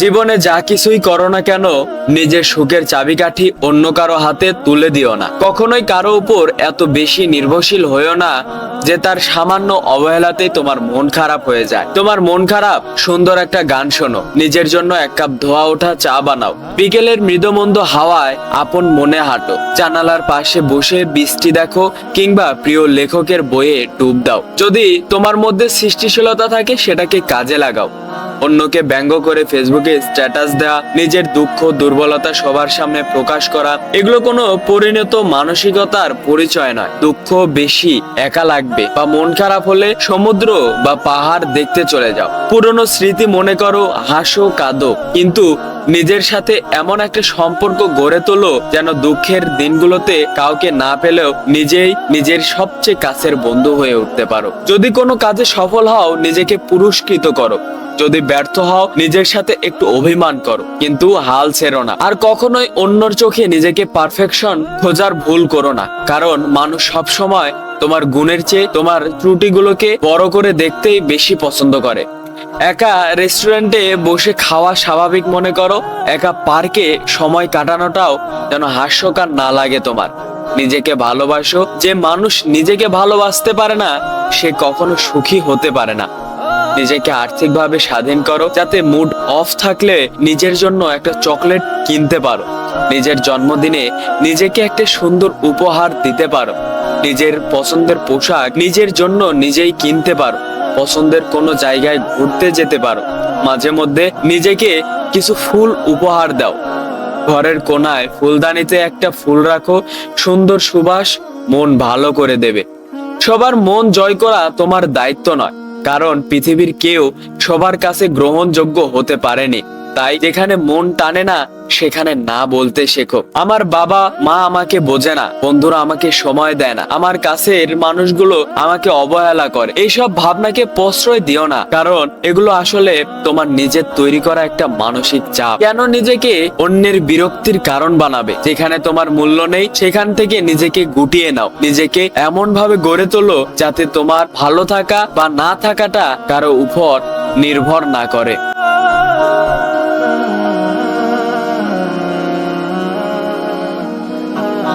জীবনে যা কিছুই করো না কেন, নিজের সুখের চাবিকাঠি অন্য কারও হাতে তুলে দিও না। কখনোই কারও উপর এত বেশি নির্ভরশীল হয়েও না যে তার সামান্য অবহেলাতেই তোমার মন খারাপ হয়ে যায়। তোমার মন খারাপ, সুন্দর একটা গান শোনো। নিজের জন্য এক কাপ ধোয়া ওঠা চা বানাও। বিকেলের মৃদমন্দ হাওয়ায় আপন মনে হাঁটো। জানালার পাশে বসে বৃষ্টি দেখো কিংবা প্রিয় লেখকের বইয়ে ডুব দাও। যদি তোমার মধ্যে সৃষ্টিশীলতা থাকে, সেটাকে কাজে লাগাও। অন্যকে ব্যঙ্গ করে ফেসবুকে স্ট্যাটাস দেওয়া নিজের দুঃখ, দুর্বলতা সবার সামনে প্রকাশ করা, এগুলো কোনো পরিণত মানসিকতার পরিচয় নয়। দুঃখ বেশি একা লাগবে বা মন খারাপ হলে সমুদ্র বা পাহাড় দেখতে চলে যাও। পুরনো স্মৃতি মনে করো, হাসো, কাঁদো, কিন্তু নিজের সাথে এমন একটা সম্পর্ক গড়ে তোলো যেন দুঃখের দিনগুলোতে কাউকে না পেলেও নিজেই নিজের সবচেয়ে কাছের বন্ধু হয়ে উঠতে পারো। যদি কোনো কাজে সফল হও, নিজেকে পুরস্কৃত করো। যদি ব্যর্থ হও, নিজের সাথে একটু অভিমান করো। কিন্তু হাল ছেড়ো না। আর কখনোই অন্যর চোখে নিজেকে পারফেকশন খোঁজার ভুল করো না। কারণ মানুষ সব সময় তোমার গুণের চেয়ে তোমার ত্রুটিগুলোকে বড় করে দেখতেই বেশি পছন্দ করে। একা রেস্টুরেন্টে বসে খাওয়া স্বাভাবিক মনে করো। একা পার্কে সময় কাটানোটাও যেন হাস্যকর না লাগে তোমার। নিজেকে ভালোবাসো। যে মানুষ নিজেকে ভালোবাসতে পারে না, সে কখনো সুখী হতে পারে না। নিজেকে আর্থিকভাবে স্বাধীন করো, যাতে মুড অফ থাকলে নিজের জন্য একটা চকলেট কিনতে পারো। নিজের জন্মদিনে নিজেকে একটা সুন্দর উপহার দিতে পারো। নিজের পছন্দের পোশাক নিজের জন্য নিজেই কিনতে পারো। পছন্দের কোনো জায়গায় ঘুরতে যেতে পারো। মাঝে মধ্যে নিজেকে কিছু ফুল উপহার দাও। ঘরের কোনায় ফুলদানিতে একটা ফুল রাখো, সুন্দর সুবাস মন ভালো করে দেবে। সবার মন জয় করা তোমার দায়িত্ব নয়। কারণ পৃথিবীর কেউ সবার কাছে গ্রহণযোগ্য হতে পারেনি। তাই যেখানে মন টানে না, সেখানে না বলতে শেখো। আমার বাবা, মা আমাকে বোঝে না, বন্ধুরা আমাকে সময় দেয় না। আমার কাছের মানুষগুলো আমাকে অবহেলা করে। এইসব ভাবনাকে প্রশ্রয় দিও না, কারণ এগুলো আসলে তোমার নিজের তৈরি করা একটা মানসিক চাপ। কেন নিজেকে অন্যের বিরক্তির কারণ বানাবে? যেখানে তোমার মূল্য নেই, সেখান থেকে নিজেকে গুটিয়ে নাও। নিজেকে এমন ভাবে গড়ে তোলো যাতে তোমার ভালো থাকা বা না থাকাটা কারও উপর নির্ভর না করে।